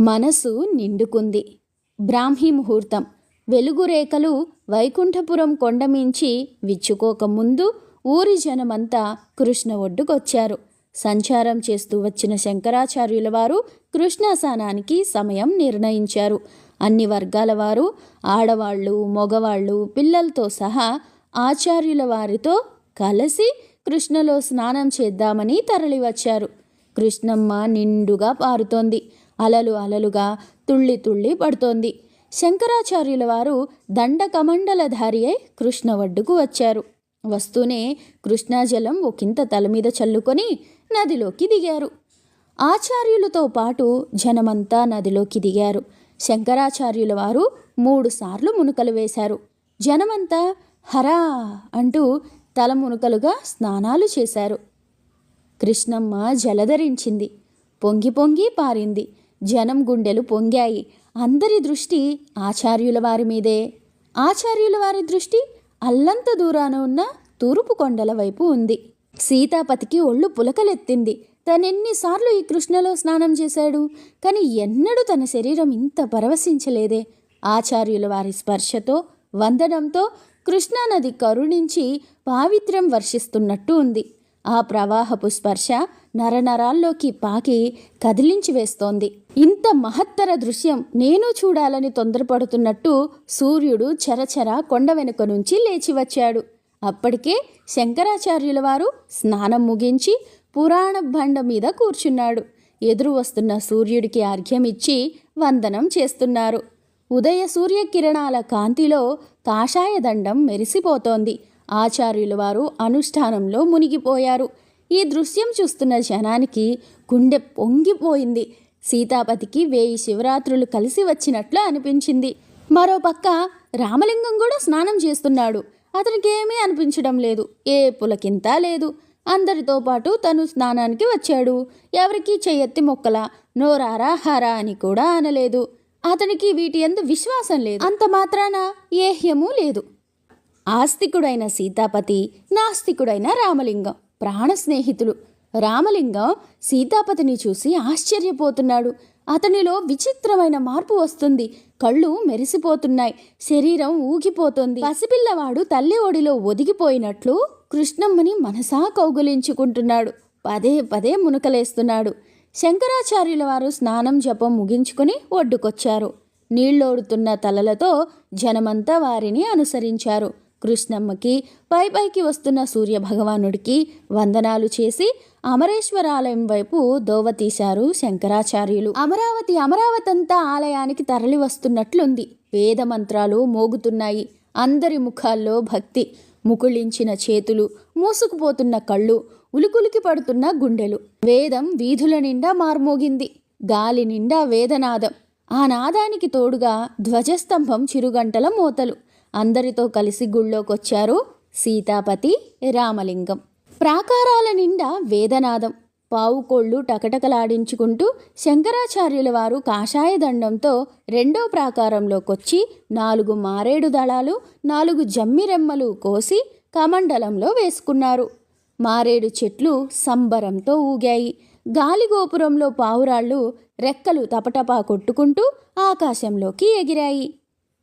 మనసు నిండుకుంది. బ్రాహ్మీ ముహూర్తం. వెలుగు రేఖలు వైకుంఠపురం కొండమించి విచ్చుకోకముందు ఊరి జనమంతా కృష్ణ ఒడ్డుకొచ్చారు. సంచారం చేస్తూ వచ్చిన శంకరాచార్యుల వారు కృష్ణాసానానికి సమయం నిర్ణయించారు. అన్ని వర్గాల వారు ఆడవాళ్ళు మగవాళ్ళు పిల్లలతో సహా ఆచార్యుల వారితో కలిసి కృష్ణలో స్నానం చేద్దామని తరలివచ్చారు. కృష్ణమ్మ నిండుగా పారుతోంది. అలలు అలలుగా తుళ్ళి తుళ్ళి పడుతోంది. శంకరాచార్యుల వారు దండకమండలధారి అయి కృష్ణ ఒడ్డుకు వచ్చారు. వస్తూనే కృష్ణాజలం ఒకంత తల మీద చల్లుకొని నదిలోకి దిగారు. ఆచార్యులతో పాటు జనమంతా నదిలోకి దిగారు. శంకరాచార్యుల వారు మూడుసార్లు మునుకలు వేశారు. జనమంతా హరా అంటూ తల మునుకలుగా స్నానాలు చేశారు. కృష్ణమ్మ జలధరించింది. పొంగి పొంగి పారింది. జనం గుండెలు పొంగాయి. అందరి దృష్టి ఆచార్యుల వారి మీదే. ఆచార్యుల వారి దృష్టి అల్లంత దూరాన ఉన్న తూర్పు కొండల వైపు ఉంది. సీతాపతికి ఒళ్ళు పులకలెత్తింది. తనెన్నిసార్లు ఈ కృష్ణలో స్నానం చేశాడు? కానీ ఎన్నడూ తన శరీరం ఇంత పరవశించలేదే. ఆచార్యుల వారి స్పర్శతో వందనంతో కృష్ణానది కరుణించి పావిత్ర్యం వర్షిస్తున్నట్టు ఉంది. ఆ ప్రవాహపు స్పర్శ నరనరాల్లోకి పాకి కదిలించి వేస్తోంది. ఇంత మహత్తర దృశ్యం నేను చూడాలని తొందరపడుతున్నట్టు సూర్యుడు చరచర కొండ వెనుక నుంచి లేచి వచ్చాడు. అప్పటికే శంకరాచార్యుల వారు స్నానం ముగించి పురాణ బండ మీద కూర్చున్నాడు. ఎదురు వస్తున్న సూర్యుడికి అర్ఘ్యమిచ్చి వందనం చేస్తున్నారు. ఉదయ సూర్యకిరణాల కాంతిలో కాషాయ దండం మెరిసిపోతోంది. ఆచార్యుల వారు అనుష్ఠానంలో మునిగిపోయారు. ఈ దృశ్యం చూస్తున్న జనానికి గుండె పొంగిపోయింది. సీతాపతికి వేయి శివరాత్రులు కలిసి వచ్చినట్లు అనిపించింది. మరోపక్క రామలింగం కూడా స్నానం చేస్తున్నాడు. అతనికి ఏమీ అనిపించడం లేదు. ఏ పులకింత లేదు. అందరితో పాటు తను స్నానానికి వచ్చాడు. ఎవరికీ చెయ్యెత్తి మొక్కల నోరారా హరా అని కూడా అనలేదు. అతనికి వీటి ఎందు విశ్వాసం లేదు. అంత మాత్రాన ఏహ్యమూ లేదు. ఆస్తికుడైన సీతాపతి నాస్తికుడైన రామలింగం ప్రాణ స్నేహితులు రామలింగం సీతాపతిని చూసి ఆశ్చర్యపోతున్నాడు. అతనిలో విచిత్రమైన మార్పు వస్తుంది. కళ్ళు మెరిసిపోతున్నాయి. శరీరం ఊగిపోతుంది. పసిపిల్లవాడు తల్లి ఒడిలో ఒదిగిపోయినట్లు కృష్ణమ్మని మనసా కౌగులించుకుంటున్నాడు. పదే పదే మునకలేస్తున్నాడు. శంకరాచార్యుల వారు స్నానం జపం ముగించుకుని ఒడ్డుకొచ్చారు. నీళ్ళోడుతున్న తలలతో జనమంతా వారిని అనుసరించారు. కృష్ణమ్మకి పై పైకి వస్తున్న సూర్యభగవానుడికి వందనాలు చేసి అమరేశ్వరాలయం వైపు దోవ తీశారు శంకరాచార్యులు. అమరావతి అమరావతంతా ఆలయానికి తరలి వస్తున్నట్లుంది. వేద మంత్రాలు మోగుతున్నాయి. అందరి ముఖాల్లో భక్తి. ముకుళించిన చేతులు మూసుకుపోతున్న కళ్ళు ఉలుకులికి పడుతున్న గుండెలు. వేదం వీధుల నిండా మార్మోగింది. గాలి నిండా వేదనాదం. ఆ నాదానికి తోడుగా ధ్వజస్తంభం చిరుగంటల మోతలు. అందరితో కలిసి గుళ్ళోకొచ్చారు సీతాపతి రామలింగం. ప్రాకారాల నిండా వేదనాదం. పావుకోళ్ళు టకటకలాడించుకుంటూ శంకరాచార్యుల వారు కాషాయ దండంతో రెండో ప్రాకారంలోకొచ్చి నాలుగు మారేడు దళాలు నాలుగు జమ్మిరెమ్మలు కోసి కమండలంలో వేసుకున్నారు. మారేడు చెట్లు సంబరంతో ఊగాయి. గాలిగోపురంలో పావురాళ్ళు రెక్కలు తపటపా కొట్టుకుంటూ ఆకాశంలోకి ఎగిరాయి.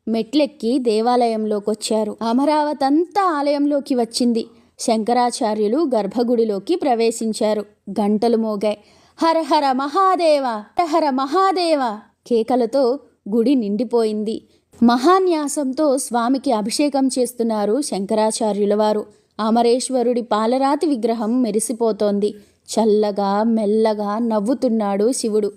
మెట్లెక్కి దేవాలయంలోకొచ్చారు. అమరావతంతా ఆలయంలోకి వచ్చింది. శంకరాచార్యులు గర్భగుడిలోకి ప్రవేశించారు. గంటలు మోగాయి. హర హర మహాదేవ హర హర మహాదేవ కేకలతో గుడి నిండిపోయింది. మహాన్యాసంతో స్వామికి అభిషేకం చేస్తున్నారు శంకరాచార్యుల వారు అమరేశ్వరుడి పాలరాతి విగ్రహం మెరిసిపోతోంది. చల్లగా మెల్లగా నవ్వుతున్నాడు శివుడు.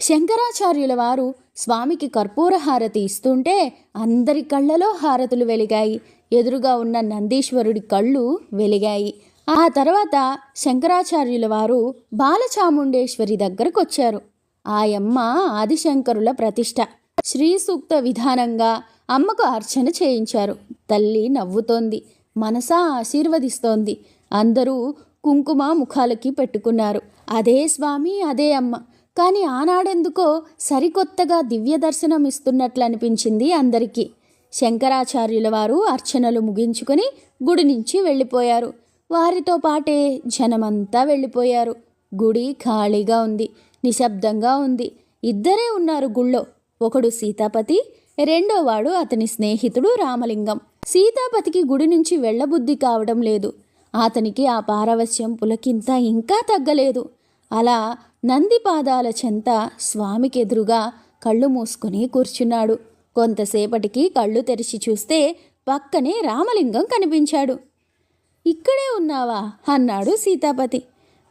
శంకరాచార్యుల వారు స్వామికి కర్పూర హారతి ఇస్తుంటే అందరి కళ్ళలో హారతులు వెలిగాయి. ఎదురుగా ఉన్న నందీశ్వరుడి కళ్ళు వెలిగాయి. ఆ తర్వాత శంకరాచార్యుల వారు బాలచాముండేశ్వరి దగ్గరకొచ్చారు. ఆయమ్మ ఆదిశంకరుల ప్రతిష్ట. శ్రీ సూక్త విధానంగా అమ్మకు అర్చన చేయించారు. తల్లి నవ్వుతోంది. మనసా ఆశీర్వదిస్తోంది. అందరూ కుంకుమ ముఖాలకి పెట్టుకున్నారు. అదే స్వామి అదే అమ్మ. కానీ ఆనాడెందుకో సరికొత్తగా దివ్య దర్శనం ఇస్తున్నట్లు అనిపించింది అందరికీ. శంకరాచార్యుల వారు అర్చనలు ముగించుకొని గుడి నుంచి వెళ్ళిపోయారు. వారితో పాటే జనమంతా వెళ్ళిపోయారు. గుడి ఖాళీగా ఉంది నిశ్శబ్దంగా ఉంది. ఇద్దరే ఉన్నారు గుళ్ళో. ఒకడు సీతాపతి రెండోవాడు అతని స్నేహితుడు రామలింగం. సీతాపతికి గుడి నుంచి వెళ్ళబుద్ధి కావడం లేదు. అతనికి ఆ పారవస్యం పులకింత ఇంకా తగ్గలేదు. అలా నంది పాదాల చెంత స్వామికెదురుగా కళ్ళు మూసుకుని కూర్చున్నాడు. కొంతసేపటికి కళ్ళు తెరిచి చూస్తే పక్కనే రామలింగం కనిపించాడు. ఇక్కడే ఉన్నావా? అన్నాడు సీతాపతి.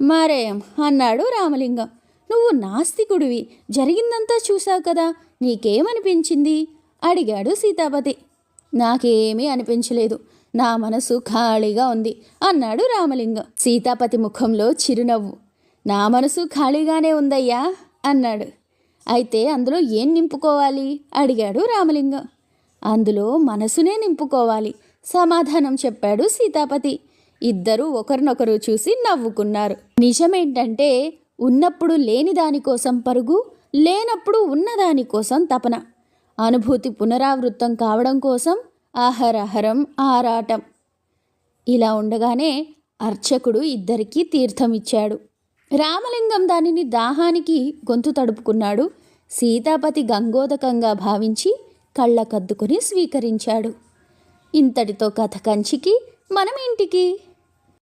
మరేం? అన్నాడు రామలింగం. నువ్వు నాస్తికుడివి. జరిగిందంతా చూసావు కదా. నీకేమనిపించింది? అడిగాడు సీతాపతి. నాకేమీ అనిపించలేదు. నా మనసు ఖాళీగా ఉంది అన్నాడు రామలింగం. సీతాపతి ముఖంలో చిరునవ్వు. నా మనసు ఖాళీగానే ఉందయ్యా అన్నాడు. అయితే అందులో ఏం నింపుకోవాలి? అడిగాడు రామలింగం. అందులో మనసునే నింపుకోవాలి సమాధానం చెప్పాడు సీతాపతి. ఇద్దరూ ఒకరినొకరు చూసి నవ్వుకున్నారు. నిజమేంటంటే ఉన్నప్పుడు లేని దానికోసం పరుగు లేనప్పుడు ఉన్నదానికోసం తపన. అనుభూతి పునరావృత్తం కావడం కోసం ఆహరహరం ఆరాటం. ఇలా ఉండగానే అర్చకుడు ఇద్దరికీ తీర్థం ఇచ్చాడు రామలింగం దానిని దాహానికి గొంతు తడుపుకున్నాడు. సీతాపతి గంగోదకంగా భావించి కళ్ళకద్దుకుని స్వీకరించాడు. ఇంతటితో కథ కంచికి మనం ఇంటికి